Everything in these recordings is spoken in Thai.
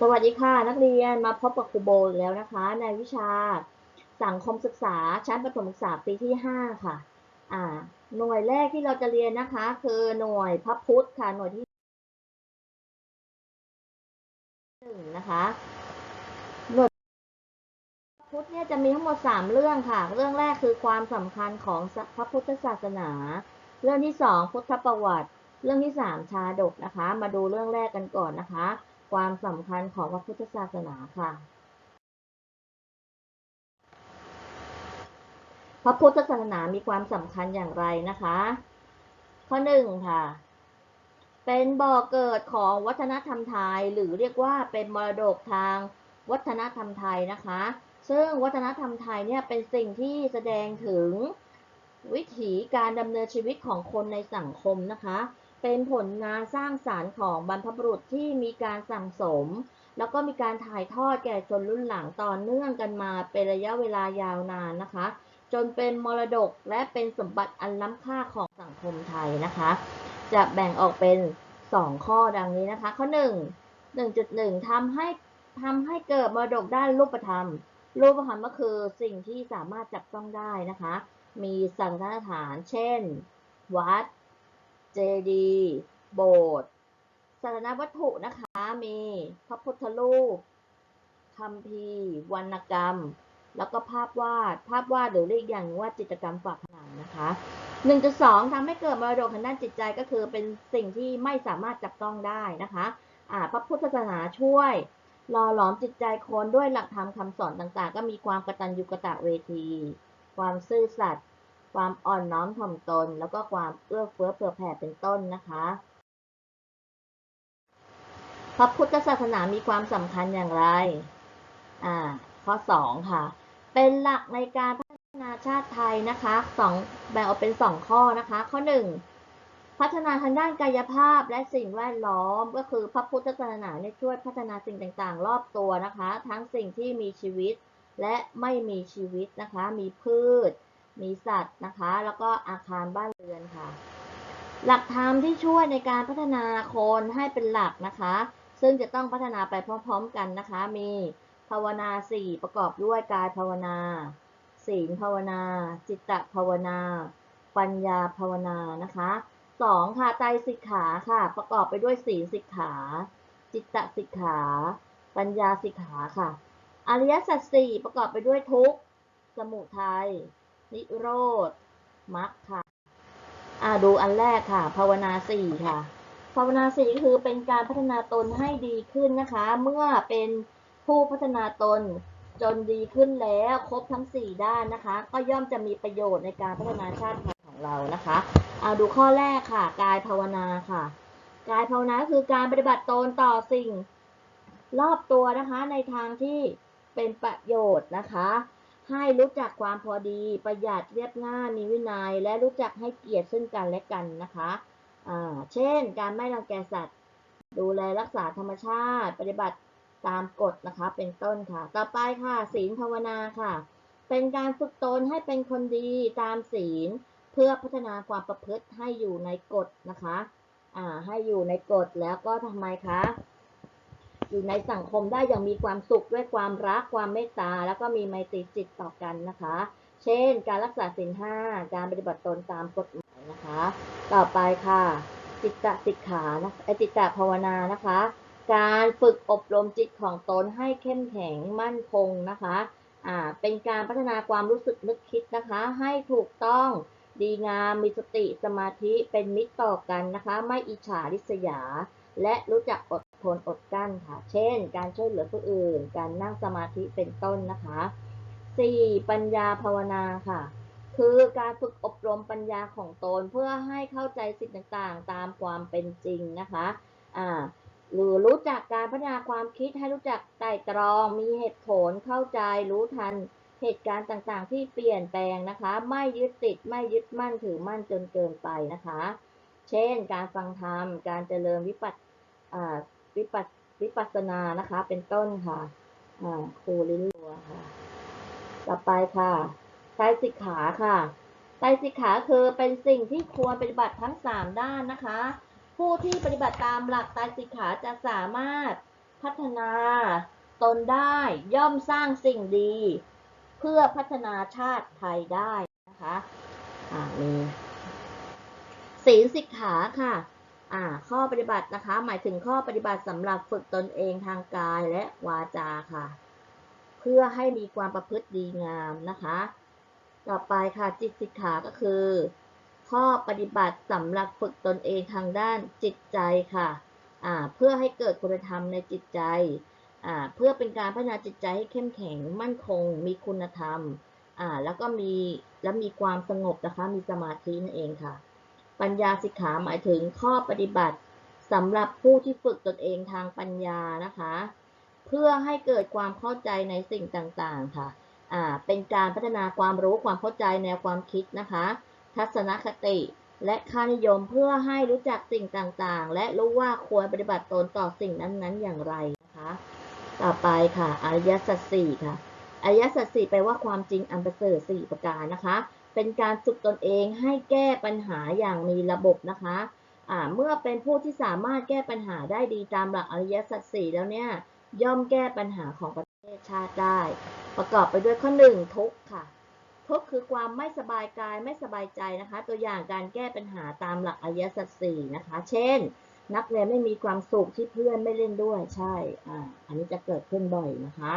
สวัสดีค่ะ นักเรียนมาพบกับครูโบอีกแล้วนะคะ ในวิชาสังคมศึกษาชั้นประถมศึกษาปีที่ 5 ค่ะอ่าหน่วยแรกที่เราจะเรียนนะคะ คือหน่วยพระพุทธค่ะหน่วยที่หนึ่งนะคะหน่วยพระพุทธเนี่ยจะมีทั้งหมด 3 เรื่องค่ะ เรื่องแรกคือความสำคัญของพระพุทธศาสนา เรื่องที่ 2 พุทธประวัติ เรื่องที่ 3 ชาดกนะคะ มาดูเรื่องแรกกันก่อนนะคะ ความสำคัญของพระพุทธศาสนาค่ะ พระพุทธศาสนามีความสำคัญอย่างไรนะคะ ข้อหนึ่งค่ะ เป็นบ่อเกิดของวัฒนธรรมไทย หรือเรียกว่าเป็นมรดกทางวัฒนธรรมไทยนะคะ ซึ่งวัฒนธรรมไทยเนี่ยเป็นสิ่งที่แสดงถึงวิถีการดำเนินชีวิตของคนในสังคมนะคะ เป็นผลงานสร้างสารรค์ของบรรพบุรุษที่มีการสั่งสม แล้วก็มีการถ่ายทอดแก่ชนรุ่นหลังต่อเนื่องกันมาเป็นระยะเวลายาวนานนะคะ จนเป็นมรดกและเป็นสมบัติอันล้ำค่าของสังคมไทยนะคะ จะแบ่งออกเป็น 2 ข้อดังนี้นะคะ ข้อ 1 1.1ทำให้ทำให้เกิดมรดกด้านรูปธรรม รูปธรรมก็คือสิ่งที่สามารถจับต้องได้นะคะ มีสังฆฐาน เช่น วัด เจดีย์โบสถ์สถานวัตถุนะคะมีพระพุทธรูปคัมภีร์วรรณกรรม แล้วก็ภาพวาด ภาพวาดหรือเรียกอย่างว่าจิตรกรรมฝาผนังนะคะ1.2ทำให้เกิดมรดกทางด้านจิตใจก็คือเป็นสิ่งที่ไม่สามารถจับต้องได้นะคะอ่าพระพุทธศาสนาช่วยหล่อหลอมจิตใจคนด้วยหลักธรรมคำสอนต่างๆ ก็มีความกตัญญูกตเวที ความซื่อสัตย์ ความอ่อนน้อมถ่อมตน แล้วก็ความเอื้อเฟื้อเผื่อแผ่เป็นต้นนะคะพระพุทธศาสนามีความสำคัญอย่างไร อ่า ข้อ 2 ค่ะ เป็นหลักในการพัฒนาชาติไทยนะคะสองแบ่งออกเป็น 2 ข้อนะคะ ข้อ 1 พัฒนาทางด้านกายภาพและสิ่งแวดล้อม ก็คือพระพุทธศาสนาเนี่ยช่วยพัฒนาสิ่งต่างๆ รอบตัวนะคะ ทั้งสิ่งที่มีชีวิตและไม่มีชีวิตนะคะ มีพืช มีสัตว์นะคะ แล้วก็อาคารบ้านเรือนค่ะ หลักธรรมที่ช่วยในการพัฒนาคนให้เป็นหลักนะคะ ซึ่งจะต้องพัฒนาไปพร้อมๆกันนะคะ มีภาวนาสี่ประกอบด้วยกายภาวนา ศีลภาวนา จิตตภาวนา ปัญญาภาวนานะคะสองค่ะไตรสิกขาค่ะ ประกอบไปด้วยศีลสิกขา จิตตสิกขา ปัญญาสิกขาค่ะ อริยสัจสี่ประกอบไปด้วยทุกข์สมุทัย นิโรธมรรคค่ะอ่าดูอันแรกค่ะ ภาวนาสี่ค่ะ ภาวนาสี่คือเป็นการพัฒนาตนให้ดีขึ้นนะคะ เมื่อเป็นผู้พัฒนาตนจนดีขึ้นแล้วครบทั้ง 4 ด้านนะคะ ก็ย่อมจะมีประโยชน์ในการพัฒนาชาติของเรานะคะเอาดูข้อแรกค่ะ กายภาวนาค่ะ กายภาวนาคือการปฏิบัติตนต่อสิ่ง รอบตัวนะคะในทางที่เป็นประโยชน์นะคะ ให้รู้จักความพอดี ประหยัดเรียบง่ายมีวินัย และรู้จักให้เกียรติซึ่งกันและกันนะคะอ่าเช่น การไม่รังแกสัตว์ ดูแลรักษาธรรมชาติ ปฏิบัติตามกฎนะคะ เป็นต้นค่ะ ต่อไปค่ะศีลภาวนาค่ะ เป็นการฝึกตนให้เป็นคนดีตามศีล เพื่อพัฒนาความประพฤติให้อยู่ในกฎนะคะอ่าให้อยู่ในกฎแล้วก็ทำไมคะ อยู่ในสังคมได้อย่างมีความสุขด้วยความรักความเมตตา แล้วก็มีไมตรีจิตต่อกันนะคะ เช่น การรักษาศีลห้าการปฏิบัติตนตามกฎหมายนะคะ ต่อไปค่ะ จิตตสิกขานะจิตตภาวนานะคะ การฝึกอบรมจิตของตนให้เข้มแข็งมั่นคงนะคะอ่าเป็นการพัฒนาความรู้สึกนึกคิดนะคะ ให้ถูกต้องดีงามมีสติสมาธิเป็นมิตรต่อกันนะคะ ไม่อิจฉาริษยา และรู้จักอดทนอดกั้นค่ะ เช่น การช่วยเหลือผู้อื่น การนั่งสมาธิเป็นต้นนะคะ 4. ปัญญาภาวนาค่ะ คือการฝึกอบรมปัญญาของตนเพื่อให้เข้าใจสิ่งต่างๆ ตามความเป็นจริงนะคะอ่าหรือรู้จักการพัฒนาความคิดให้รู้จักไตร่ตรอง มีเหตุผลเข้าใจรู้ทันเหตุการณ์ต่างๆ ที่เปลี่ยนแปลงนะคะ ไม่ยึดติดไม่ยึดมั่นถือมั่นจนเกินไปนะคะ เช่น การฟังธรรม การเจริญวิปัส วิปัสวิปัสสนานะคะ เป็นต้นค่ะอ่าครูลิ้นรัวค่ะ ต่อไปค่ะไตรสิกขาค่ะไตรสิกขาคือเป็นสิ่งที่ควรปฏิบัติทั้ง 3 ด้านนะคะ ผู้ที่ปฏิบัติตามหลักไตรสิกขาจะสามารถพัฒนาตนได้ย่อมสร้างสิ่งดี เพื่อพัฒนาชาติไทยได้นะคะอ่ามีศีลสิกขาค่ะ อ่าข้อปฏิบัตินะคะ หมายถึงข้อปฏิบัติสำหรับฝึกตนเองทางกายและวาจาค่ะ เพื่อให้มีความประพฤติดีงามนะคะ ต่อไปค่ะจิตสิกขาก็คือ ข้อปฏิบัติสำหรับฝึกตนเองทางด้านจิตใจค่ะอ่าเพื่อให้เกิดคุณธรรมในจิตใจอ่าเพื่อเป็นการพัฒนาจิตใจให้เข้มแข็งมั่นคง มีคุณธรรมอ่าแล้วก็มีและมีความสงบนะคะมีสมาธินั่นเองค่ะ ปัญญาสิกขาหมายถึงข้อปฏิบัติสำหรับผู้ที่ฝึกตนเองทางปัญญานะคะ เพื่อให้เกิดความเข้าใจในสิ่งต่างๆค่ะอ่าเป็นการพัฒนาความรู้ความเข้าใจแนวความคิดนะคะ ทัศนคติและค่านิยมเพื่อให้รู้จักสิ่งต่างๆ และรู้ว่าควรปฏิบัติตนต่อสิ่งนั้นๆ อย่างไรนะคะ ต่อไปค่ะอริยสัจสี่ค่ะอริยสัจสี่แปลว่าความจริงอันประเสริฐสี่ประการนะคะ เป็นการฝึกตนเองให้แก้ปัญหาอย่างมีระบบนะคะเมื่อเป็นผู้ที่สามารถแก้ปัญหาได้ดีตามหลักอริยสัจสี่แล้วเนี่ย ย่อมแก้ปัญหาของประเทศชาติได้ ประกอบไปด้วยข้อหนึ่งทุกค่ะ ทุกคือความไม่สบายกายไม่สบายใจนะคะ ตัวอย่างการแก้ปัญหาตามหลักอริยสัจสี่นะคะ เช่น นักเรียนไม่มีความสุขที่เพื่อนไม่เล่นด้วยใช่อ่าอันนี้จะเกิดขึ้นบ่อยนะคะ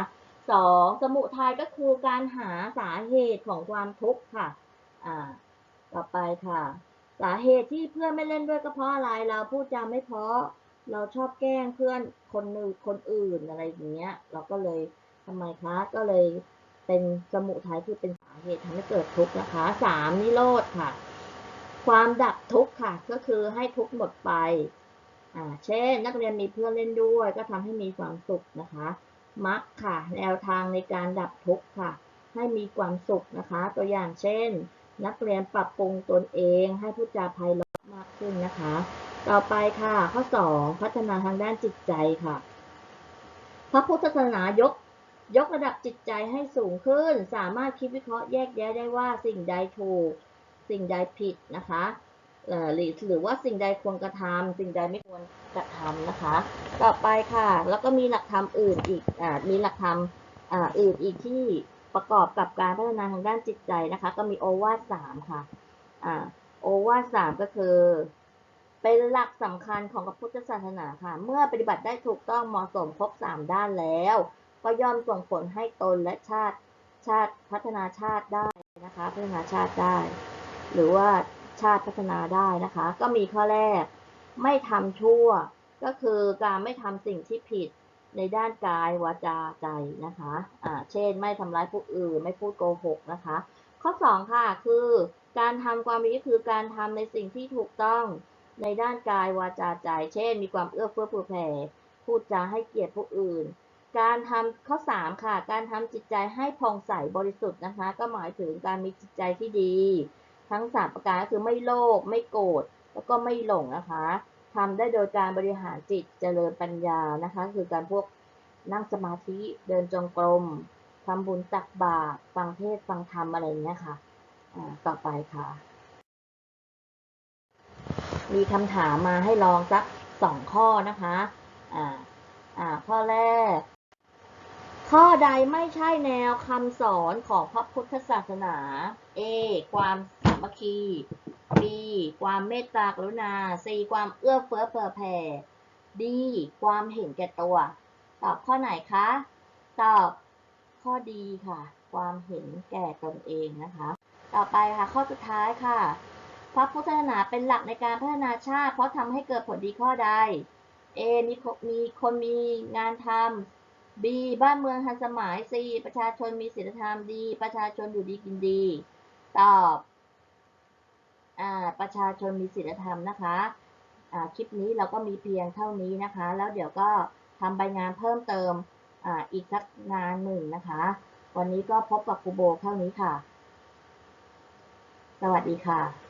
สองสมุทัยก็คือการหาสาเหตุของความทุกข์ค่ะ อ่า ต่อไปค่ะ สาเหตุที่เพื่อนไม่เล่นด้วยก็เพราะอะไร เราพูดจาไม่เพราะ เราชอบแกล้งเพื่อนคนหนึ่งคนอื่นอะไรอย่างเงี้ย เราก็เลยทำไมคะ ก็เลยเป็นสมุทัยคือเป็นสาเหตุทำให้เกิดทุกข์นะคะสามนิโรธค่ะ ความดับทุกข์ค่ะ ก็คือให้ทุกข์หมดไป อ่า เช่น นักเรียนมีเพื่อนเล่นด้วย ก็ทำให้มีความสุขนะคะมักค่ะ แนวทางในการดับทุกข์ค่ะ ให้มีความสุขนะคะ ตัวอย่างเช่น นักเรียนปรับปรุงตนเองให้พูดจาไพเราะมากขึ้นนะคะ ต่อไปค่ะ ข้อสองพัฒนาทางด้านจิตใจค่ะ พระพุทธศาสนายกยกระดับจิตใจให้สูงขึ้น สามารถคิดวิเคราะห์แยกแยะได้ว่าสิ่งใดถูก สิ่งใดผิดนะคะหรือหรือว่าสิ่งใดควรกระทำสิ่งใดไม่ควรกระทำนะคะ ต่อไปค่ะ แล้วก็มีหลักธรรมอื่นอีกอมีหลักธรรมออื่นอีกที่ ประกอบกับการพัฒนาทางด้านจิตใจนะคะ ก็มีโอวาทสามค่ะอ่าโอวาทสามก็คือ เป็นหลักสำคัญของพระพุทธศาสนาค่ะ เมื่อปฏิบัติได้ถูกต้องเหมาะสมครบสามด้านแล้ว ก็ย่อมส่งผลให้ตนและชาติชาติพัฒนาชาติได้นะคะ พัฒนาชาติได้ หรือว่าชาติพัฒนาได้นะคะ ก็มีข้อแรก ไม่ทำชั่ว ก็คือการไม่ทำสิ่งที่ผิด ในด้านกายวาจาใจนะคะอ่าเช่น ไม่ทำร้ายผู้อื่น ไม่พูดโกหกนะคะ ข้อสองค่ะ คือการทำความดีก็คือการทำในสิ่งที่ถูกต้องในด้านกายวาจาใจ เช่น มีความเอื้อเฟื้อเผื่อแผ่ พูดจาให้เกียรติผู้อื่น การทำข้อสามค่ะ การทำจิตใจให้ผ่องใสบริสุทธิ์นะคะ ก็หมายถึงการมีจิตใจที่ดี ทั้งสามประการก็คือไม่โลภไม่โกรธแล้วก็ไม่หลงนะคะ ทำได้โดยการบริหารจิตเจริญปัญญานะคะ คือการพวกนั่งสมาธิเดินจงกรมทำบุญตักบาตรฟังเทศฟังธรรมอะไรเงี้ยค่ะต่อไปค่ะ มีคำถามมาให้ลองสักสองข้อนะคะอ่าอ่าข้อแรก ข้อใดไม่ใช่แนวคำสอนของพระพุทธศาสนา A ความสามัคคี B ความเมตตากรุณา C ความเอื้อเฟื้อเผื่อแผ่ D ความเห็นแก่ตัว ตอบข้อไหนคะ ตอบข้อดีค่ะ ความเห็นแก่ตนเองนะคะ ต่อไปค่ะ ข้อสุดท้ายค่ะ พระพุทธศาสนาเป็นหลักในการพัฒนาชาติ เพราะทำให้เกิดผลดีข้อใด A มีมีคนมีงานทำ B บ้านเมืองทันสมัย C ประชาชนมีศีลธรรม D ประชาชนอยู่ดีกินดี ตอบ ประชาชนมีศีลธรรมนะคะคลิปนี้เราก็มีเพียงเท่านี้นะคะ แล้วเดี๋ยวก็ทำใบงานเพิ่มเติมออีกสักงานหนึ่งนะคะ วันนี้ก็พบกับครูโบเท่านี้ค่ะ สวัสดีค่ะ